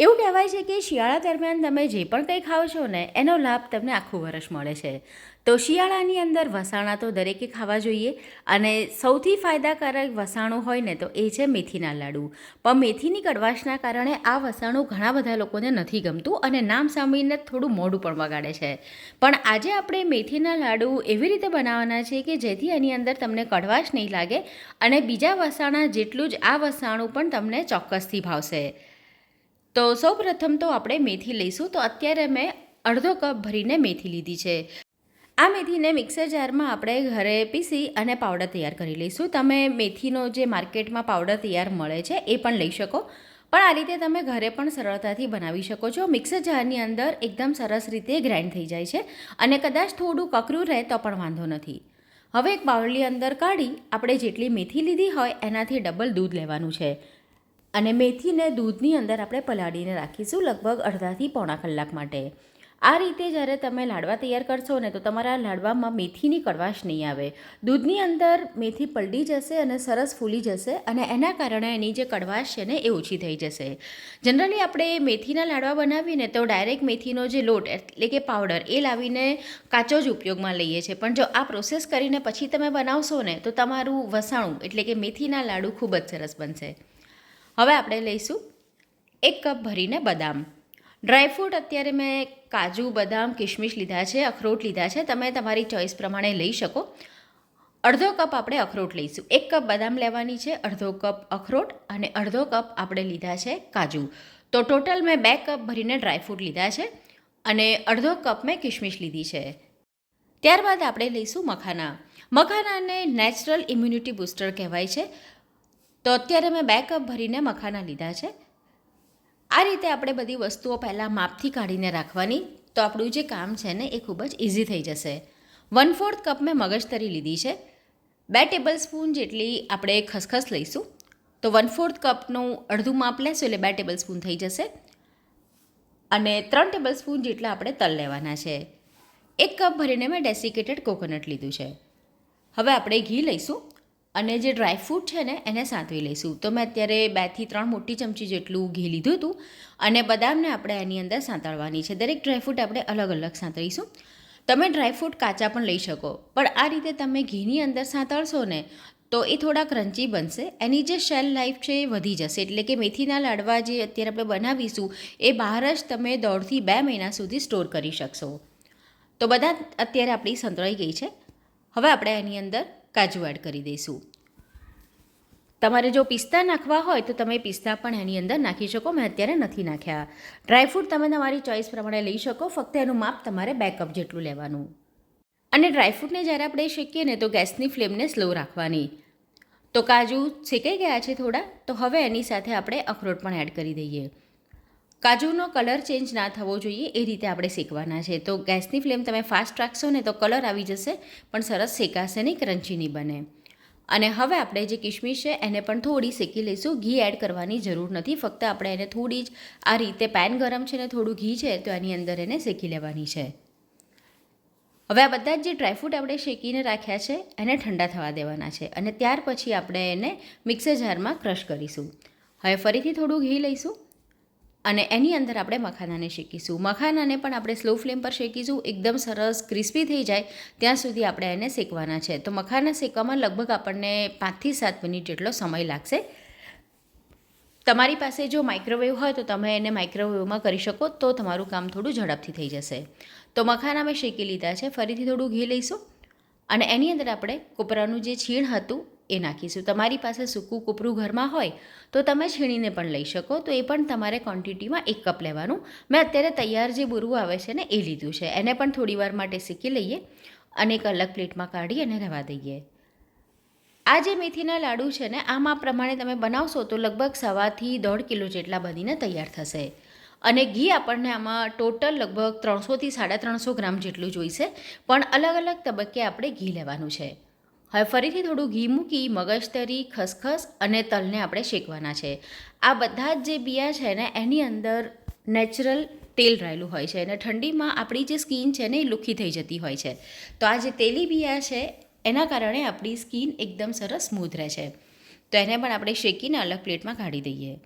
એવું કહેવાય છે કે શિયાળા દરમિયાન તમે જે પણ કંઈ ખાઓ છો ને, એનો લાભ તમને આખું વર્ષ મળે છે. તો શિયાળાની અંદર વસાણા તો દરેકે ખાવા જોઈએ અને સૌથી ફાયદાકારક વસાણું હોય ને તો એ છે મેથીના લાડુ. પણ મેથીની કડવાશના કારણે આ વસાણું ઘણા બધા લોકોને નથી ગમતું અને નામ સાંભળીને થોડું મોઢું પણ વગાડે છે. પણ આજે આપણે મેથીના લાડુ એવી રીતે બનાવવાના છે કે જેથી એની અંદર તમને કડવાશ નહીં લાગે અને બીજા વસાણા જેટલું જ આ વસાણું પણ તમને ચોક્કસથી ભાવશે. તો સૌ પ્રથમ તો આપણે મેથી લઈશું. તો અત્યારે મેં અડધો કપ ભરીને મેથી લીધી છે. આ મેથીને મિક્સર જારમાં આપણે ઘરે પીસી અને પાવડર તૈયાર કરી લઈશું. તમે મેથીનો જે માર્કેટમાં પાવડર તૈયાર મળે છે, એ પણ લઈ શકો. પણ આ રીતે તમે ઘરે પણ સરળતાથી બનાવી શકો છો. મિક્સર જારની અંદર એકદમ સરસ રીતે ગ્રાઇન્ડ થઈ જાય છે અને કદાચ થોડું કકરું રહે તો પણ વાંધો નથી. હવે એક બાવલી અંદર કાઢી આપણે જેટલી મેથી લીધી હોય એનાથી ડબલ દૂધ લેવાનું છે. અને મેથીને દૂધની અંદર આપણે પલાળીને રાખીશું લગભગ અડધાથી પોણા કલાક માટે. આ રીતે જ્યારે તમે લાડવા તૈયાર કરશો ને તો તમારા લાડવામાં મેથીની કડવાશ નહીં આવે. દૂધની અંદર મેથી પલળી જશે અને સરસ ફૂલી જશે અને એના કારણે એની જે કડવાશ છે ને એ ઓછી થઈ જશે. જનરલી આપણે મેથીના લાડવા બનાવીને તો ડાયરેક્ટ મેથીનો જે લોટ એટલે કે પાવડર એ લાવીને કાચો જ ઉપયોગમાં લઈએ છીએ. પણ જો આ પ્રોસેસ કરીને પછી તમે બનાવશો ને તો તમારું વસાણું એટલે કે મેથીના લાડુ ખૂબ જ સરસ બનશે. હવે આપણે લઈશું એક કપ ભરીને બદામ. ડ્રાયફ્રૂટ અત્યારે મેં કાજુ, બદામ કિશમિશ લીધા છે, અખરોટ લીધા છે. તમે તમારી ચોઈસ પ્રમાણે લઈ શકો. અડધો કપ આપણે અખરોટ લઈશું. એક કપ બદામ લેવાની છે, અડધો કપ અખરોટ અને અડધો કપ આપણે લીધા છે કાજુ. તો ટોટલ મેં બે કપ ભરીને ડ્રાયફ્રૂટ લીધા છે અને અડધો કપ મેં કિશમિશ લીધી છે. ત્યારબાદ આપણે લઈશું મખાના. મખાનાને નેચરલ ઇમ્યુનિટી બૂસ્ટર કહેવાય છે. તો અત્યારે મેં બે કપ ભરીને મખાના લીધા છે. આ રીતે આપણે બધી વસ્તુઓ પહેલાં માપથી કાઢીને રાખવાની. તો આપણું જે કામ છે ને, એ ખૂબ જ ઇઝી થઈ જશે. વન ફોર્થ કપ મેં મગજતરી લીધી છે. બે ટેબલ સ્પૂન જેટલી આપણે ખસખસ લઈશું. તો વન ફોર્થ કપનું અડધું માપ લેશું એટલે બે ટેબલ સ્પૂન થઈ જશે. અને ત્રણ ટેબલ સ્પૂન જેટલા આપણે તલ લેવાના છે. એક કપ ભરીને મેં ડેસિકેટેડ કોકોનટ લીધું છે. હવે આપણે ઘી લઈશું. અને જે ડ્રાયફ્રૂટ છે ને, એને સાંતવી લઈશું. તો મેં અત્યારે બેથી ત્રણ મોટી ચમચી જેટલું ઘી લીધું હતું અને બદામને આપણે એની અંદર સાંતળવાની છે. દરેક ડ્રાયફ્રૂટ આપણે અલગ અલગ સાંતળીશું. તમે ડ્રાયફ્રૂટ કાચા પણ લઈ શકો, પણ આ રીતે તમે ઘીની અંદર સાંતળશો ને, તો એ થોડા ક્રન્ચી બનશે. એની જે શેલ લાઈફ છે એ વધી જશે. એટલે કે મેથીના લાડવા જે અત્યારે આપણે બનાવીશું, એ બહાર જ તમે દોઢથી બે મહિના સુધી સ્ટોર કરી શકશો. તો બધા અત્યારે આપણી સંતળાઈ ગઈ છે. હવે આપણે એની અંદર કાજુ એડ કરી દઈશું. તમારે જો પિસ્તા નાખવા હોય તો તમે પિસ્તા પણ એની અંદર નાખી શકો. મેં અત્યારે નથી નાખ્યા. ડ્રાયફ્રૂટ તમે તમારી ચોઈસ પ્રમાણે લઈ શકો. ફક્ત એનું માપ તમારે બે કપ જેટલું લેવાનું. અને ડ્રાયફ્રૂટને જ્યારે આપણે શેકીએ ને તો ગેસની ફ્લેમને સ્લો રાખવાની. તો કાજુ શેકાઈ ગયા છે થોડા. તો હવે એની સાથે આપણે અખરોટ પણ એડ કરી દઈએ. કાજુનો કલર ચેન્જ ના થવો જોઈએ એ રીતે આપણે શેકવાના છે. તો ગેસની ફ્લેમ તમે ફાસ્ટ રાખશો ને તો કલર આવી જશે, પણ સરસ શેકાશે નહીં ક્રન્ચી નહીં બને. અને હવે આપણે જે કિશમિશ છે એને પણ થોડી શેકી લઈશું. ઘી એડ કરવાની જરૂર નથી. ફક્ત આપણે એને થોડી જ આ રીતે પેન ગરમ છે ને થોડું ઘી છે તો એની અંદર એને શેકી લેવાની છે. હવે આ બધા જ ડ્રાયફ્રૂટ આપણે શેકીને રાખ્યા છે, એને ઠંડા થવા દેવાના છે. અને ત્યાર પછી આપણે એને મિક્સર જારમાં ક્રશ કરીશું. હવે ફરીથી થોડું ઘી લઈશું. અને એની અંદર આપણે મખાનાને શેકીશું. મખાનાને પણ આપણે સ્લો ફ્લેમ પર શેકીશું, એકદમ સરસ ક્રિસ્પી થઈ જાય, ત્યાં સુધી આપણે એને શેકવાના છે. તો મખાના શેકવામાં લગભગ આપણને પાંચથી સાત મિનિટ જેટલો સમય લાગશે. તમારી પાસે જો માઇક્રોવેવ હોય તો તમે એને માઇક્રોવેવમાં કરી શકો, તો તમારું કામ થોડું ઝડપથી થઈ જશે. તો મખાના મેં શેકી લીધા છે, ફરીથી થોડું ઘી લઈશું. અને એની અંદર આપણે કોપરાનું જે છીણ હતું એ નાખીશું. તમારી પાસે સૂકું કોપરું ઘરમાં હોય તો તમે છીણીને પણ લઈ શકો. તો એ પણ તમારે ક્વોન્ટિટીમાં એક કપ લેવાનું. મેં અત્યારે તૈયાર જે બુરવું આવે છે ને એ લીધું છે. એને પણ થોડીવાર માટે શીખી લઈએ અને એક અલગ પ્લેટમાં કાઢી અને રહેવા દઈએ. આ જે મેથીના લાડુ છે ને, આમાં પ્રમાણે તમે બનાવશો તો લગભગ સવાથી દોઢ કિલો જેટલા બનીને તૈયાર થશે. અને ઘી આપણને આમાં ટોટલ લગભગ ત્રણસોથી સાડા ત્રણસો ગ્રામ જેટલું જોઈશે. પણ અલગ અલગ તબક્કે આપણે ઘી લેવાનું છે. હવે ફરીથી થોડું ઘી મૂકી મગજતરી ખસખસ અને તલને આપણે શેકવાના છે. આ બધા જ જે બિયા છે ને, એની અંદર નેચરલ તેલ રહેલું હોય છે અને ઠંડીમાં આપણી જે સ્કિન છે ને, એ લુખી થઈ જતી હોય છે. તો આ જે તેલી બિયા છે, એના કારણે આપણી સ્કિન એકદમ સરસ સ્મૂધ રહે છે. તો એને પણ આપણે શેકીને અલગ પ્લેટમાં કાઢી દઈએ.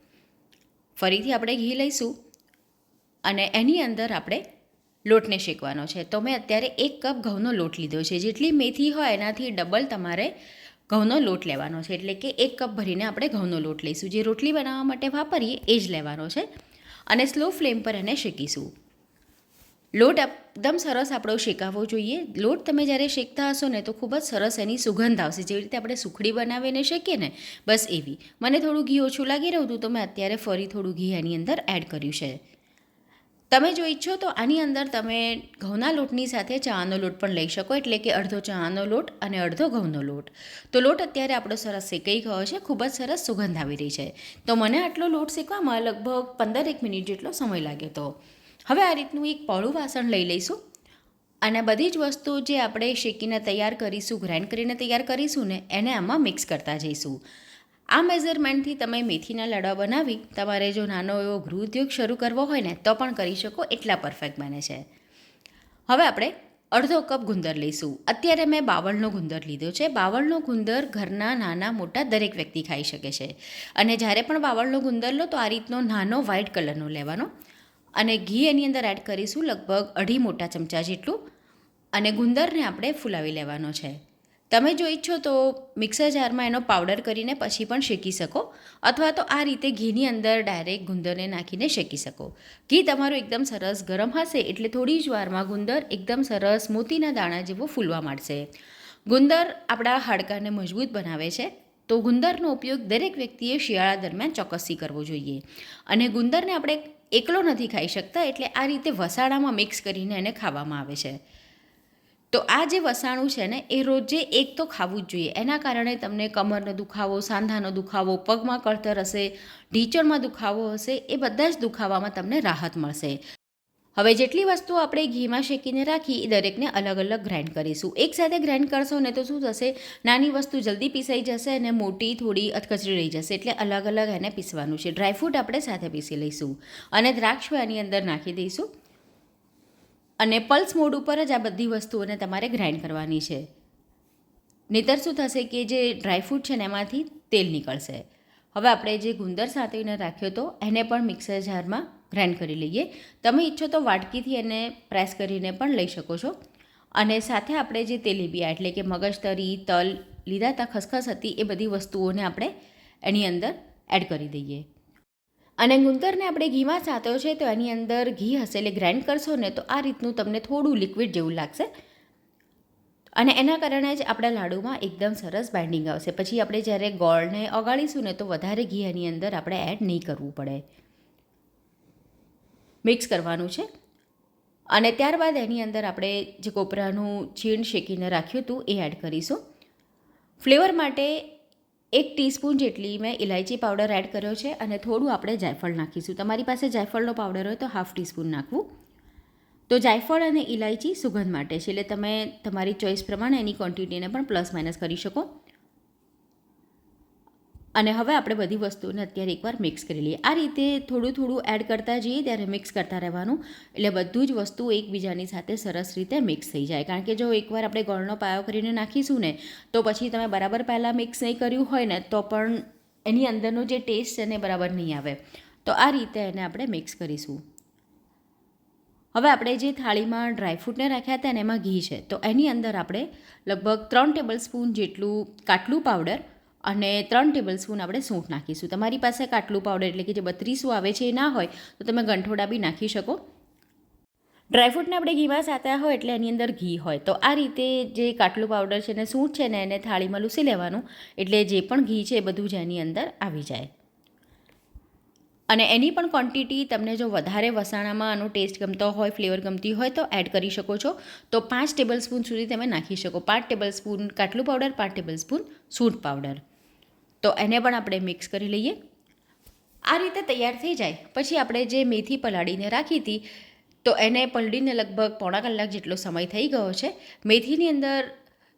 ફરીથી આપણે ઘી લઈશું અને એની અંદર આપણે લોટને શેકવાનો છે. તો મેં અત્યારે એક કપ ઘઉંનો લોટ લીધો છે. જેટલી મેથી હોય એનાથી ડબલ તમારે ઘઉંનો લોટ લેવાનો છે. એટલે કે એક કપ ભરીને આપણે ઘઉંનો લોટ લઈશું. જે રોટલી બનાવવા માટે વાપરીએ એ જ લેવાનો છે. અને સ્લો ફ્લેમ પર એને શેકીશું. લોટ એકદમ સરસ આપણો શેકાવવો જોઈએ. લોટ તમે જ્યારે શેકતા હશો ને તો ખૂબ જ સરસ એની સુગંધ આવશે. જેવી રીતે આપણે સુખડી બનાવીને શેકીએ ને, બસ એવી. મને થોડું ઘી ઓછું લાગી રહ્યું હતું તો મેં અત્યારે ફરી થોડું ઘી એની અંદર એડ કર્યું છે. તમે જો ઈચ્છો તો આની અંદર તમે ઘઉંના લોટની સાથે ચાનો લોટ પણ લઈ શકો, એટલે કે અડધો ચાનો લોટ અને અડધો ઘઉંનો લોટ. તો લોટ અત્યારે આપણો સરસ શેકાઈ ગયો છે, ખૂબ જ સરસ સુગંધ આવી રહી છે. તો મને આટલો લોટ શેકવામાં લગભગ પંદર એક મિનિટ જેટલો સમય લાગ્યો હતો હવે આ રીતનું એક પહોળું વાસણ લઈ લઈશું. અને બધી જ વસ્તુ જે આપણે શેકીને તૈયાર કરીશું, ગ્રાઇન્ડ કરીને તૈયાર કરીશું ને, એને આમાં મિક્સ કરતા જઈશું. આ મેઝરમેન્ટથી તમે મેથીના લાડવા બનાવી, તમારે જો નાનો એવો ગૃહ ઉદ્યોગ શરૂ કરવો હોય ને, તો પણ કરી શકો, એટલા પરફેક્ટ બને છે. હવે આપણે અડધો કપ ગુંદર લઈશું. અત્યારે મેં બાવળનો ગુંદર લીધો છે. બાવળનો ગુંદર ઘરના નાના મોટા દરેક વ્યક્તિ ખાઈ શકે છે. અને જ્યારે પણ બાવળનો ગુંદર લો, તો આ રીતનો નાનો વ્હાઇટ કલરનો લેવાનો. અને ઘી એની અંદર એડ કરીશું લગભગ અઢી મોટા ચમચા જેટલું. અને ગુંદરને આપણે ફૂલાવી લેવાનો છે. તમે જો ઈચ્છો તો મિક્સર જારમાં એનો પાવડર કરીને પછી પણ શેકી શકો, અથવા તો આ રીતે ઘીની અંદર ડાયરેક્ટ ગુંદરને નાખીને શેકી શકો. ઘી તમારું એકદમ સરસ ગરમ હશે એટલે થોડી જ વારમાં ગુંદર એકદમ સરસ મોતીના દાણા જેવો ફૂલવા માંડશે. ગુંદર આપણા હાડકાને મજબૂત બનાવે છે, તો ગુંદરનો ઉપયોગ દરેક વ્યક્તિએ શિયાળા દરમિયાન ચોક્કસથી કરવો જોઈએ. અને ગુંદરને આપણે એકલો નથી ખાઈ શકતા એટલે આ રીતે વસાડામાં મિક્સ કરીને એને ખાવામાં આવે છે. તો આ જે વસાણું છે ને, એ રોજે એક તો ખાવું જ જોઈએ. એના કારણે તમને કમરનો દુખાવો, સાંધાનો દુખાવો, પગમાં કળતર હશે, ઢીચણમાં દુખાવો હશે, એ બધા જ દુખાવામાં તમને રાહત મળશે. હવે જેટલી વસ્તુઓ આપણે ઘીમાં શેકીને રાખી, એ દરેકને અલગ અલગ ગ્રાઇન્ડ કરીશું. એક સાથે ગ્રાઇન્ડ કરશો ને તો શું થશે? નાની વસ્તુ જલ્દી પીસાઈ જશે અને મોટી થોડી અધકચરી રહી જશે. એટલે અલગ અલગ એને પીસવાનું છે. ડ્રાયફ્રૂટ આપણે સાથે પીસી લઈશું. અને દ્રાક્ષ એની અંદર નાખી દઈશું. અને પલ્સ મોડ ઉપર જ આ બધી વસ્તુઓને તમારે ગ્રાઇન્ડ કરવાની છે. નહીતર શું થશે કે જે ડ્રાયફ્રૂટ છે ને એમાંથી તેલ નીકળશે. હવે આપણે જે ગુંદર સાતવીને રાખ્યો હતો એને પણ મિક્સર જારમાં ગ્રાઇન્ડ કરી લઈએ. તમે ઈચ્છો તો વાટકીથી એને પ્રેસ કરીને પણ લઈ શકો છો. અને સાથે આપણે જે તેલીબિયા એટલે કે મગજતરી, તલ લીધા હતા ખસખસ હતી એ બધી વસ્તુઓને આપણે એની અંદર એડ કરી દઈએ. અને ગુંદરને આપણે ઘીમાં સાત્યો છે તો એની અંદર ઘી હશે એટલે ગ્રાઇન્ડ કરશો ને તો આ રીતનું તમને થોડું લિક્વિડ જેવું લાગશે. અને એના કારણે જ આપણા લાડુમાં એકદમ સરસ બાઇન્ડિંગ આવશે. પછી આપણે જ્યારે ગોળને ઓગાળીશું ને તો વધારે ઘી એની અંદર આપણે એડ નહીં કરવું પડે. મિક્સ કરવાનું છે. અને ત્યારબાદ એની અંદર આપણે જે કોપરાનું છીણ શેકીને રાખ્યું હતું એ એડ કરીશું. ફ્લેવર માટે એક ટીસ્પૂન જેટલી મેં ઇલાયચી પાવડર એડ કર્યો છે અને થોડું આપણે જાયફળ નાખીશું. તમારી પાસે જાયફળનો પાવડર હોય તો હાફ ટીસ્પૂન નાખવું. તો જાયફળ અને ઇલાયચી સુગંધ માટે છે. એટલે તમે તમારી ચોઈસ પ્રમાણે એની ક્વોન્ટિટીને પણ પ્લસ માઇનસ કરી શકો. અને હવે આપણે બધી વસ્તુઓને અત્યારે એકવાર મિક્સ કરી લઈએ. આ રીતે થોડું થોડું એડ કરતા જઈએ, ત્યારે મિક્સ કરતા રહેવાનું. એટલે બધું જ વસ્તુ એકબીજાની સાથે સરસ રીતે મિક્સ થઈ જાય. કારણ કે જો એકવાર આપણે ગોળનો પાયો કરીને નાખીશું ને, તો પછી તમે બરાબર પહેલાં મિક્સ નહીં કર્યું હોય ને, તો પણ એની અંદરનો જે ટેસ્ટ છે ને બરાબર નહીં આવે. તો આ રીતે એને આપણે મિક્સ કરીશું. હવે આપણે જે થાળીમાં ડ્રાયફ્રૂટને રાખ્યા હતા એમાં ઘી છે. તો એની અંદર આપણે લગભગ ત્રણ ટેબલ સ્પૂન જેટલું કાટલું પાવડર અને ત્રણ ટેબલ સ્પૂન આપણે સૂંઠ નાખીશું. તમારી પાસે કાટલું પાવડર એટલે કે જે બત્રીસું આવે છે એ ના હોય, તો તમે ગંઠોડા બી નાખી શકો. ડ્રાયફ્રૂટને આપણે ઘીમાં સાતા હોય એટલે એની અંદર ઘી હોય. તો આ રીતે જે કાટલું પાવડર છે ને સૂંઠ છે ને એને થાળીમાં લૂસી લેવાનું, એટલે જે પણ ઘી છે એ બધું જ એની અંદર આવી જાય. અને એની પણ ક્વોન્ટિટી તમને જો વધારે વસાણામાં આનો ટેસ્ટ ગમતો હોય ફ્લેવર ગમતી હોય, તો એડ કરી શકો છો. તો પાંચ ટેબલ સ્પૂન સુધી તમે નાખી શકો. પાંચ ટેબલ સ્પૂન કાટલું પાવડર પાંચ ટેબલ સ્પૂન સૂંઠ પાવડર તો એને પણ આપણે મિક્સ કરી લઈએ. આ રીતે તૈયાર થઈ જાય. પછી આપણે જે મેથી પલાળીને રાખી હતી, તો એને પલળીને લગભગ પોણા કલાક જેટલો સમય થઈ ગયો છે. મેથીની અંદર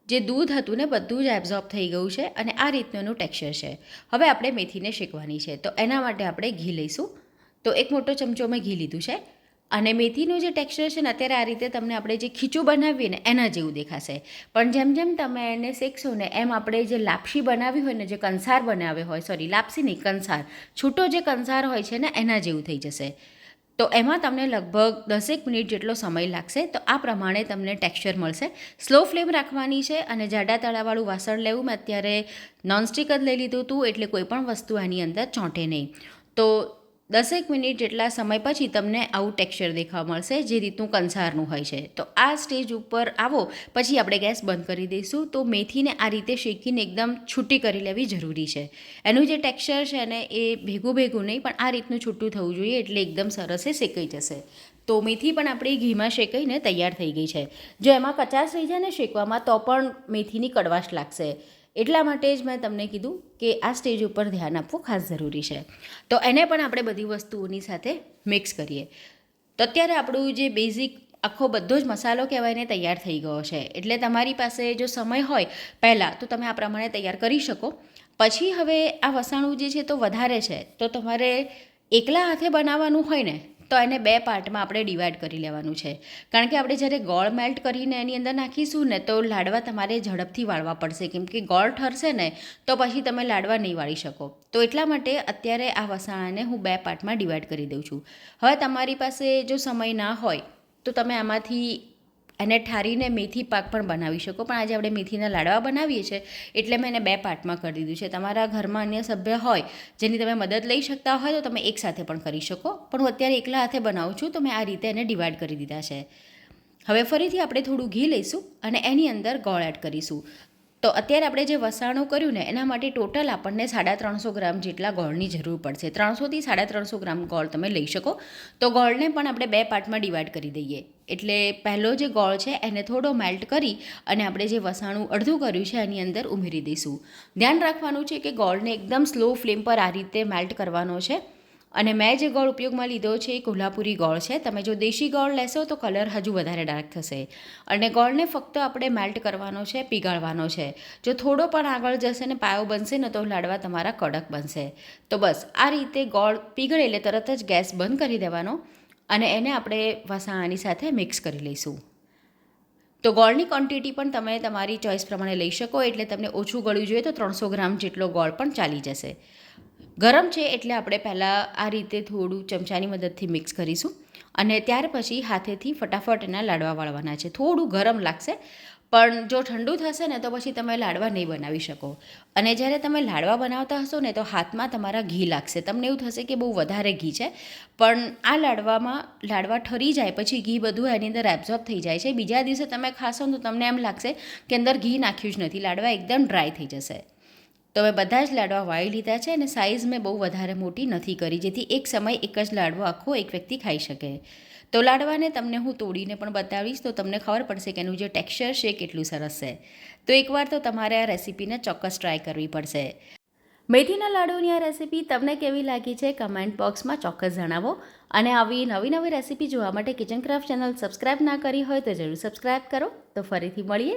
જે દૂધ હતું ને, બધું જ એબ્ઝોર્બ થઈ ગયું છે અને આ રીતનું એનું ટેક્સચર છે. હવે આપણે મેથીને શેકવાની છે. તો એના માટે આપણે ઘી લઈશું. તો એક મોટો ચમચો મેં ઘી લીધું છે. અને મેથીનું જે ટેક્સચર છે ને, અત્યારે આ રીતે તમને આપણે જે ખીચું બનાવીએ ને, એના જેવું દેખાશે. પણ જેમ જેમ તમે એને શેકશો ને, એમ આપણે જે લાપસી બનાવી હોય ને, જે કંસાર બનાવ્યો હોય સોરી લાપસી નહીં, કંસાર. છૂટો જે કંસાર હોય છે ને, એના જેવું થઈ જશે. તો એમાં તમને લગભગ દસેક મિનિટ જેટલો સમય લાગશે, તો આ પ્રમાણે તમને ટેક્સચર મળશે. સ્લો ફ્લેમ રાખવાની છે અને જાડા તળાવાળું વાસણ લેવું મેં અત્યારે નોનસ્ટિક જ લઈ લીધું હતું એટલે કોઈ પણ વસ્તુ આની અંદર ચોંટે નહીં. તો દસેક મિનિટ જેટલા સમય પછી તમને આવું ટેક્સચર દેખાવા મળશે, જે રીતનું કંસારનું હોય છે. તો આ સ્ટેજ ઉપર આવો, પછી આપણે ગેસ બંધ કરી દઈશું. તો મેથીને આ રીતે શેકીને એકદમ છૂટી કરી લેવી જરૂરી છે. એનું જે ટેક્સચર છે ને, એ ભેગું ભેગું નહીં, પણ આ રીતનું છૂટું થવું જોઈએ એટલે એકદમ સરસ એ શેકાઈ જશે. તો મેથી પણ આપણી ઘીમાં શેકાઈને તૈયાર થઈ ગઈ છે. જો એમાં કચાશ રહી જાય ને શેકવામાં, તો પણ મેથીની કડવાશ લાગશે. એટલા માટે જ મેં તમને કીધું કે આ સ્ટેજ ઉપર ધ્યાન આપવું ખાસ જરૂરી છે. તો એને પણ આપણે બધી વસ્તુઓની સાથે મિક્સ કરીએ. તો અત્યારે આપણું જે બેઝિક આખો બધો જ મસાલો કહેવાયને તૈયાર થઈ ગયો છે. એટલે તમારી પાસે જો સમય હોય પહેલાં તો તમે આ પ્રમાણે તૈયાર કરી શકો. પછી હવે આ વસાણું જે છે તો વધારે છે. તો તમારે એકલા હાથે બનાવવાનું હોય ને તો એને બે પાર્ટમાં આપણે ડિવાઈડ કરી લેવાનું છે. કારણ કે આપણે જ્યારે ગોળ મેલ્ટ કરીને એની અંદર નાખીશું ને તો લાડવા તમારે ઝડપથી વાળવા પડશે. કેમ કે ગોળ ઠરશે ને તો પછી તમે લાડવા નહીં વાળી શકો. તો એટલા માટે અત્યારે આ વસાણાને હું બે પાર્ટમાં ડિવાઈડ કરી દઉં છું. હવે તમારી પાસે જો સમય ના હોય તો તમે આમાંથી એને ઠારીને મેથી પાક પણ બનાવી શકો. પણ આજે આપણે મેથીના લાડવા બનાવીએ છીએ, એટલે મેં એને બે પાર્ટમાં કરી દીધું છે. તમારા ઘરમાં અન્ય સભ્ય હોય, જેની તમે મદદ લઈ શકતા હોય, તો તમે એકસાથે પણ કરી શકો. પણ હું અત્યારે એકલા હાથે બનાવું છું, તો મેં આ રીતે એને ડિવાઈડ કરી દીધા છે. હવે ફરીથી આપણે થોડું ઘી લઈશું અને એની અંદર ગોળ એડ કરીશું. તો અત્યારે આપણે જે વસાણું કર્યું ને, એના માટે ટોટલ આપણને સાડા ત્રણસો ગ્રામ જેટલા ગોળની જરૂર પડશે. ત્રણસોથી સાડા ત્રણસો ગ્રામ ગોળ તમે લઈ શકો. તો ગોળને પણ આપણે બે પાર્ટમાં ડિવાઈડ કરી દઈએ. એટલે પહેલો જે ગોળ છે, એને થોડો મેલ્ટ કરી અને આપણે જે વસાણું અડધું કર્યું છે, એની અંદર ઉમેરી દઈશું. ધ્યાન રાખવાનું છે કે ગોળને એકદમ સ્લો ફ્લેમ પર આ રીતે મેલ્ટ કરવાનો છે. અને મેં જે ગોળ ઉપયોગમાં લીધો છે, એ કોલ્હાપુરી ગોળ છે. તમે જો દેશી ગોળ લેશો, તો કલર હજુ વધારે ડાર્ક થશે. અને ગોળને ફક્ત આપણે મેલ્ટ કરવાનો છે, પીગાળવાનો છે. જો થોડો પણ આગળ જશે ને પાયો બનશે ને, તો લાડવા તમારા કડક બનશે. તો બસ, આ રીતે ગોળ પીગળે એટલે તરત જ ગેસ બંધ કરી દેવાનો. અને એને આપણે વસાણાની સાથે મિક્સ કરી લઈશું. તો ગોળની ક્વોન્ટિટી પણ તમે તમારી ચોઈસ પ્રમાણે લઈ શકો, એટલે તમને ઓછું ગળ્યું જોઈએ તો ત્રણસો ગ્રામ જેટલો ગોળ પણ ચાલી જશે. ગરમ છે એટલે આપણે પહેલાં આ રીતે થોડું ચમચાની મદદથી મિક્સ કરીશું. અને ત્યાર પછી હાથેથી ફટાફટ એના લાડવા વાળવાના છે. થોડું ગરમ લાગશે પણ જો ઠંડુ થશે ને તો પછી તમે લાડવા નહીં બનાવી શકો. અને જ્યારે તમે લાડવા બનાવતા હશો ને તો હાથમાં તમારા ઘી લાગશે. તમને એવું થશે કે બહુ વધારે ઘી છે. પણ આ લાડવામાં, લાડવા ઠરી જાય પછી ઘી બધું એની અંદર એબ્ઝોર્બ થઈ જાય છે. બીજા દિવસે તમે ખાશો તો તમને એમ લાગશે કે અંદર ઘી નાખ્યું જ નથી. લાડવા એકદમ ડ્રાય થઈ જશે. તો મેં બધા જ લાડવા વાળી લીધા છે અને સાઇઝ મેં બહુ વધારે મોટી નથી કરી, જેથી એક સમય એક જ લાડવો આખો એક વ્યક્તિ ખાઈ શકે. તો લાડવાને તમને હું તોડીને પણ બતાવીશ, તો તમને ખબર પડશે કે એનું જે ટેક્સચર છે કેટલું સરસ છે. તો એકવાર તો તમારે આ રેસીપીને ચોક્કસ ટ્રાય કરવી પડશે. મેથીના લાડુની આ રેસીપી તમને કેવી લાગી છે કમેન્ટ બોક્સમાં ચોક્કસ જણાવો. અને આવી નવી નવી રેસીપી જોવા માટે કિચન ક્રાફ્ટ ચેનલ સબસ્ક્રાઈબ ના કરી હોય તો જરૂર સબસ્ક્રાઈબ કરો. તો ફરીથી મળીએ.